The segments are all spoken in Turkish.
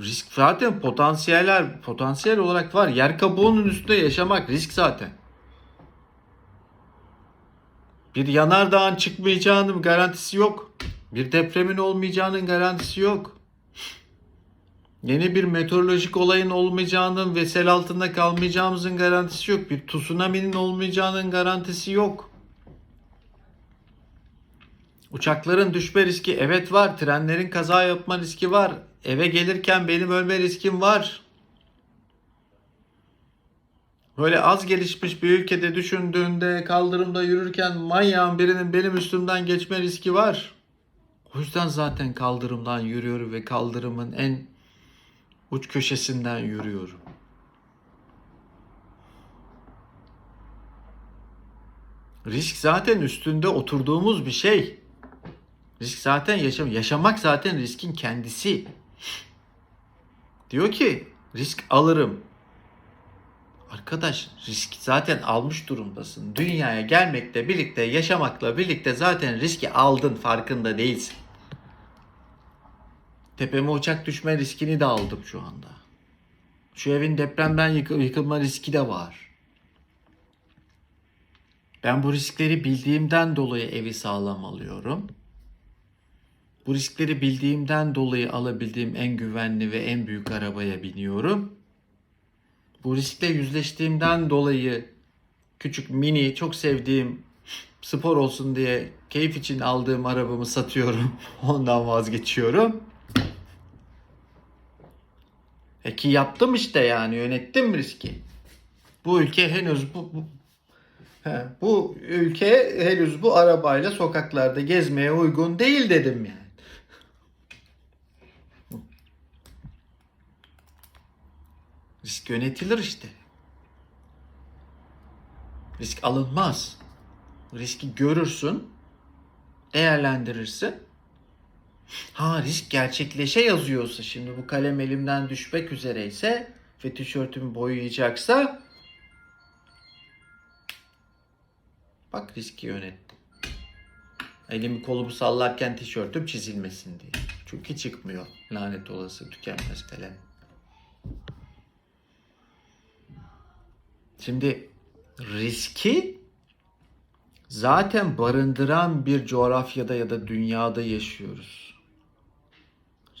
Risk zaten potansiyeller potansiyel olarak var. Yer kabuğunun üstünde yaşamak risk zaten. Bir yanardağın çıkmayacağının garantisi yok. Bir depremin olmayacağının garantisi yok. Yeni bir meteorolojik olayın olmayacağının ve sel altında kalmayacağımızın garantisi yok. Bir tsunami'nin olmayacağının garantisi yok. Uçakların düşme riski evet var. Trenlerin kaza yapma riski var. Eve gelirken benim ölme riskim var. Böyle az gelişmiş bir ülkede düşündüğünde kaldırımda yürürken manyağın birinin benim üstümden geçme riski var. O yüzden zaten kaldırımdan yürüyorum ve kaldırımın en uç köşesinden yürüyorum. Risk zaten üstünde oturduğumuz bir şey. Risk zaten yaşam yaşamak zaten riskin kendisi. Diyor ki risk alırım. Arkadaş risk zaten almış durumdasın. Dünyaya gelmekle birlikte yaşamakla birlikte zaten riski aldın farkında değilsin. Tepeme uçak düşme riskini de aldım şu anda. Şu evin depremden yıkı- yıkılma riski de var. Ben bu riskleri bildiğimden dolayı evi sağlam alıyorum. Bu riskleri bildiğimden dolayı alabildiğim en güvenli ve en büyük arabaya biniyorum. Bu riskle yüzleştiğimden dolayı küçük mini çok sevdiğim spor olsun diye keyif için aldığım arabamı satıyorum. Ondan vazgeçiyorum. E yaptım işte yani yönettim riski. Bu ülke henüz bu, bu He, bu ülke henüz bu arabayla sokaklarda gezmeye uygun değil dedim yani. Risk yönetilir işte. Risk alınmaz. Riski görürsün, değerlendirirsin. Ha risk gerçekleşe yazıyorsa şimdi bu kalem elimden düşmek üzereyse ve tişörtümü boyayacaksa Bak riski yönettim. Elimi kolumu sallarken tişörtüm çizilmesin diye. Çünkü çıkmıyor. Lanet olası tükenmez kalem. Şimdi riski zaten barındıran bir coğrafyada ya da dünyada yaşıyoruz.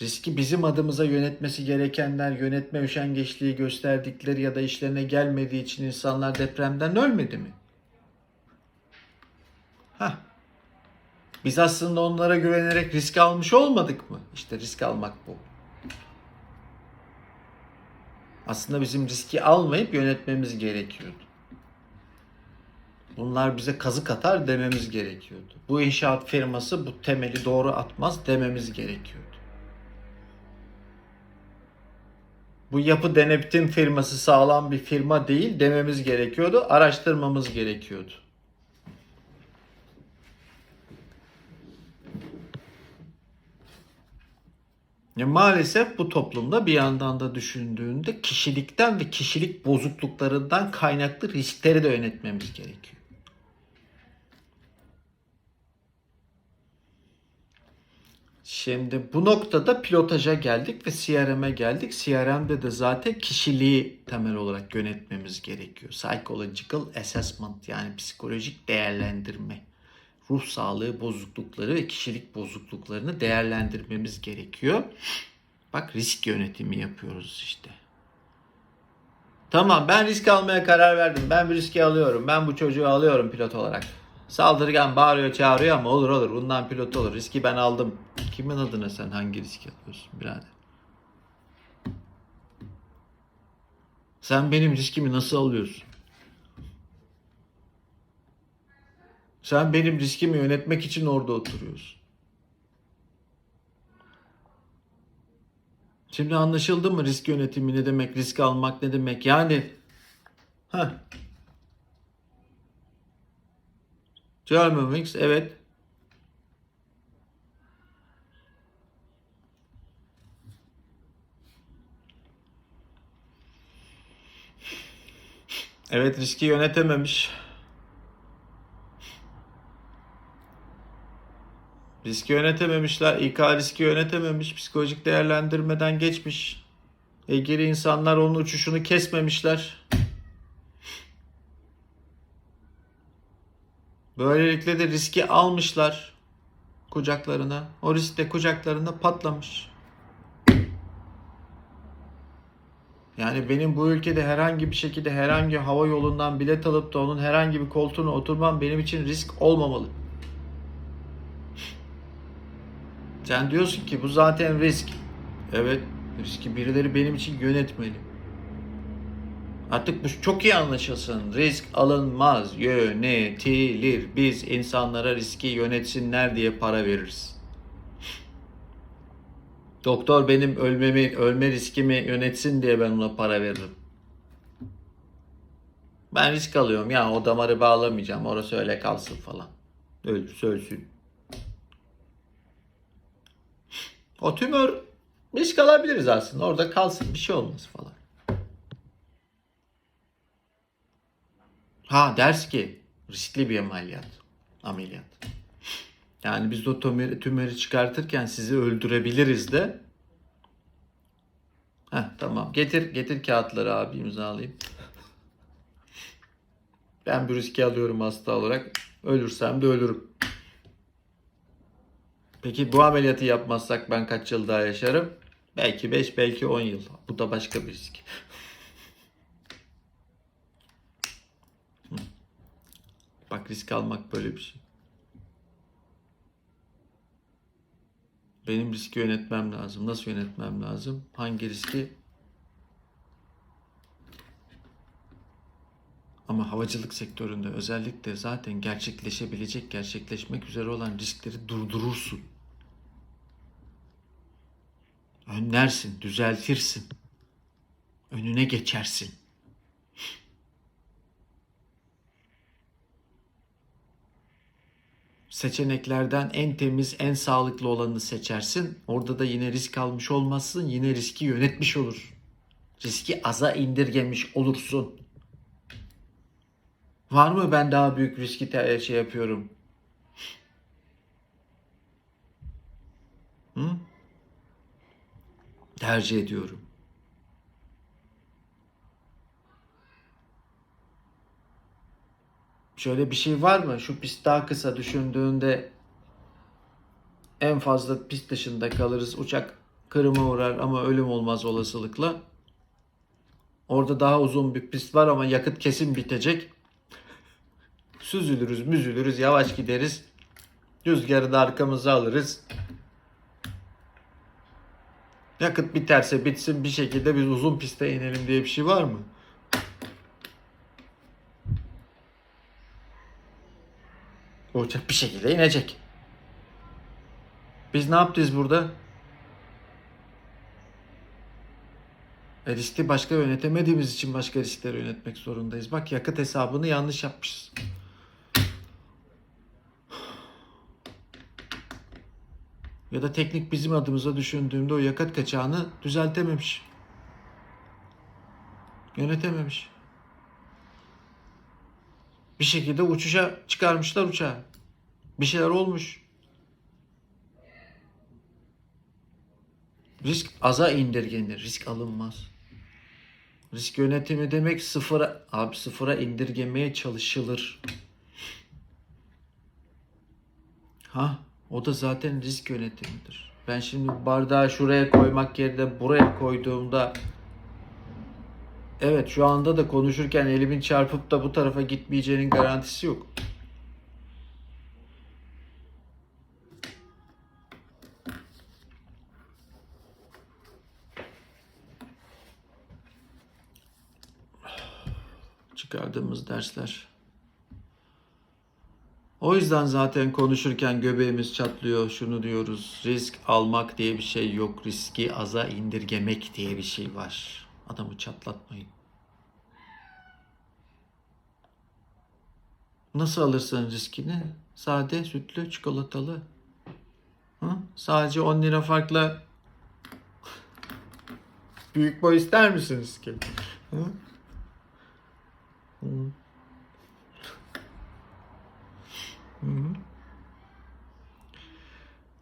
Riski bizim adımıza yönetmesi gerekenler yönetme üşengeçliği gösterdikleri ya da işlerine gelmediği için insanlar depremden ölmedi mi? Heh. Biz aslında onlara güvenerek risk almış olmadık mı? İşte risk almak bu. Aslında bizim riski almayıp yönetmemiz gerekiyordu. Bunlar bize kazık atar dememiz gerekiyordu. Bu inşaat firması bu temeli doğru atmaz dememiz gerekiyordu. Bu yapı denetim firması sağlam bir firma değil dememiz gerekiyordu. Araştırmamız gerekiyordu. Maalesef bu toplumda bir yandan da düşündüğünde kişilikten ve kişilik bozukluklarından kaynaklı riskleri de yönetmemiz gerekiyor. Şimdi bu noktada pilotaja geldik ve CRM'e geldik. CRM'de de zaten kişiliği temel olarak yönetmemiz gerekiyor. Psychological assessment yani psikolojik değerlendirme. Ruh sağlığı bozuklukları ve kişilik bozukluklarını değerlendirmemiz gerekiyor. Bak risk yönetimi yapıyoruz işte. Tamam ben risk almaya karar verdim. Ben bir riski alıyorum. Ben bu çocuğu alıyorum pilot olarak. Saldırgan bağırıyor çağırıyor ama olur olur bundan pilot olur. Riski ben aldım. Kimin adına sen hangi riski alıyorsun birader? Sen benim riskimi nasıl alıyorsun? Sen benim riskimi yönetmek için orada oturuyorsun. Şimdi anlaşıldı mı risk yönetimi ne demek, risk almak ne demek? Yani ha. Germanwings evet. Evet riski yönetememiş. Riski yönetememişler. İK riski yönetememiş. Psikolojik değerlendirmeden geçmiş. ilgili insanlar onun uçuşunu kesmemişler. Böylelikle de riski almışlar kucaklarına. O risk de kucaklarında patlamış. Yani benim bu ülkede herhangi bir şekilde herhangi hava yolundan bilet alıp da onun herhangi bir koltuğuna oturmam benim için risk olmamalı. Sen diyorsun ki bu zaten risk. Evet, riski birileri benim için yönetmeli. Artık bu çok iyi anlaşılsın. Risk alınmaz, yönetilir. Biz insanlara riski yönetsinler diye para veririz. Doktor benim ölmemi, ölme riskimi yönetsin diye ben ona para veririm. Ben risk alıyorum ya o damarı bağlamayacağım. Orası öyle kalsın falan. Ölürse ölsün. O tümör risk alabiliriz aslında. Orada kalsın bir şey olmaz falan. Ha ders ki riskli bir ameliyat. Ameliyat. Yani biz o tümörü, tümörü çıkartırken sizi öldürebiliriz de. Heh, tamam. Getir getir kağıtları abi imzalayayım. Ben bu riski alıyorum hasta olarak. Ölürsem de ölürüm. Peki bu ameliyatı yapmazsak ben kaç yıl daha yaşarım? Belki 5, belki 10 yıl. Bu da başka bir risk. Bak risk almak böyle bir şey. Benim riski yönetmem lazım. Nasıl yönetmem lazım? Hangi riski? Ama havacılık sektöründe özellikle zaten gerçekleşebilecek, gerçekleşmek üzere olan riskleri durdurursun. Önlersin, düzeltirsin. Önüne geçersin. seçeneklerden en temiz, en sağlıklı olanını seçersin. Orada da yine risk almış olmazsın. Yine riski yönetmiş olur. Riski aza indirgemiş olursun. Var mı ben daha büyük riski te- şey yapıyorum? Hı? Tercih ediyorum. Şöyle bir şey var mı? Şu pist daha kısa düşündüğünde en fazla pist dışında kalırız. Uçak kırıma uğrar ama ölüm olmaz olasılıkla. Orada daha uzun bir pist var ama yakıt kesin bitecek. Süzülürüz, müzülürüz, yavaş gideriz. Rüzgarı da arkamıza alırız. Yakıt biterse bitsin bir şekilde biz uzun piste inelim diye bir şey var mı? O bir şekilde inecek. Biz ne yapacağız burada? E riski başka yönetemediğimiz için başka riskleri yönetmek zorundayız. Bak yakıt hesabını yanlış yapmışız. Ya da teknik bizim adımıza düşündüğümde o yakıt kaçağını düzeltememiş. Yönetememiş. Bir şekilde uçuşa çıkarmışlar uçağı. Bir şeyler olmuş. Risk aza indirgenir. Risk alınmaz. Risk yönetimi demek sıfıra, abi sıfıra indirgemeye çalışılır. Ha, o da zaten risk yönetimidir. Ben şimdi bardağı şuraya koymak yerine buraya koyduğumda Evet şu anda da konuşurken elimin çarpıp da bu tarafa gitmeyeceğinin garantisi yok. Çıkardığımız dersler. O yüzden zaten konuşurken göbeğimiz çatlıyor. Şunu diyoruz. Risk almak diye bir şey yok. Riski aza indirgemek diye bir şey var. Adamı çatlatmayın. Nasıl alırsın riskini? Sade, sütlü, çikolatalı. Hı? Sadece 10 lira farkla büyük boy ister misiniz ki? Hı? Hı.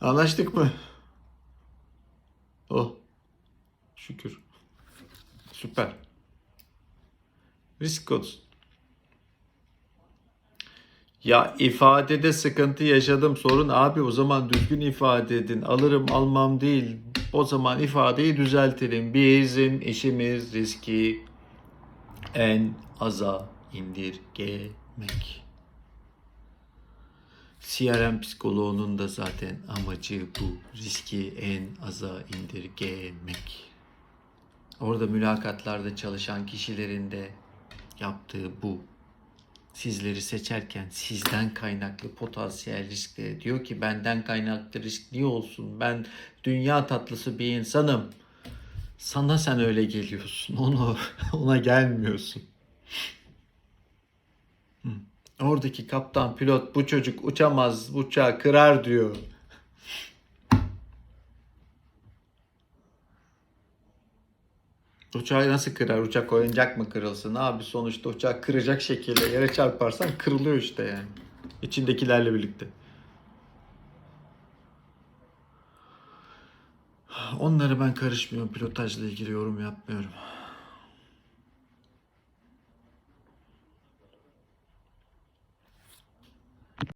Anlaştık mı? Oh. Şükür. Süper. Risk olsun. Ya ifadede sıkıntı yaşadım sorun abi o zaman düzgün ifade edin. Alırım almam değil. O zaman ifadeyi düzeltelim. Bizim işimiz riski en aza indirgemek. CRM psikoloğunun da zaten amacı bu. Riski en aza indirgemek. Orada mülakatlarda çalışan kişilerin de yaptığı bu. Sizleri seçerken sizden kaynaklı potansiyel riskleri diyor ki benden kaynaklı risk niye olsun? Ben dünya tatlısı bir insanım. Sana sen öyle geliyorsun. Onu ona gelmiyorsun. Oradaki kaptan pilot bu çocuk uçamaz, uçağı kırar diyor. Uçağı nasıl kırar? Uçak oyuncak mı kırılsın? Abi sonuçta uçak kıracak şekilde yere çarparsan kırılıyor işte yani. İçindekilerle birlikte. Onları ben karışmıyorum. Pilotajla ilgili yorum yapmıyorum.